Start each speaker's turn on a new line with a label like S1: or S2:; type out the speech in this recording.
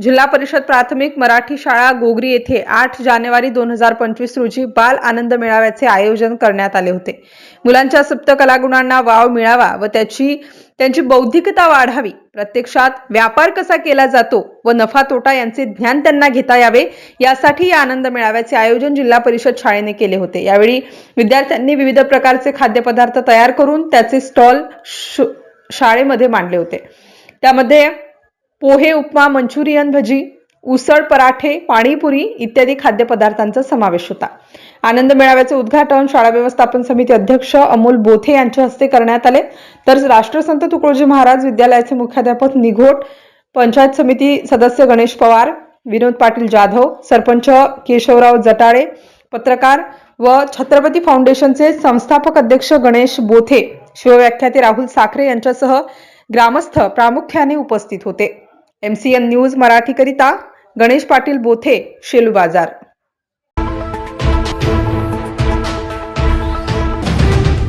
S1: जिल्हा परिषद प्राथमिक मराठी शाळा गोगरी येथे आठ जानेवारी दोन हजार पंचवीस रोजी बाल आनंद मेळाव्याचे आयोजन करण्यात आले होते. मुलांच्या सुप्त कलागुणांना वाव मिळावा व त्याची त्यांची बौद्धिकता वाढावी. प्रत्यक्षात व्यापार कसा केला जातो व नफा तोटा यांचे ज्ञान त्यांना घेता यावे यासाठी या आनंद मेळाव्याचे आयोजन जिल्हा परिषद शाळेने केले होते. यावेळी विद्यार्थ्यांनी विविध प्रकारचे खाद्यपदार्थ तयार करून त्याचे स्टॉल शाळेमध्ये मांडले होते. त्यामध्ये पोहे उपमा मंचुरियन भजी उसळ पराठे पाणीपुरी इत्यादी खाद्यपदार्थांचा समावेश होता. आनंद मेळाव्याचे उद्घाटन शाळा व्यवस्थापन समिती अध्यक्ष अमोल बोथे यांच्या हस्ते करण्यात आले. तर राष्ट्रसंत तुकडोजी महाराज विद्यालयाचे मुख्याध्यापक निघोट पंचायत समिती सदस्य गणेश पवार विनोद पाटील जाधव सरपंच केशवराव जटाळे पत्रकार व छत्रपती फाउंडेशनचे संस्थापक अध्यक्ष गणेश बोथे शिवव्याख्याते राहुल साखरे यांच्यासह ग्रामस्थ प्रामुख्याने उपस्थित होते. एमसीएन न्यूज मराठीकरिता गणेश पाटील बोथे शेलू बाजार.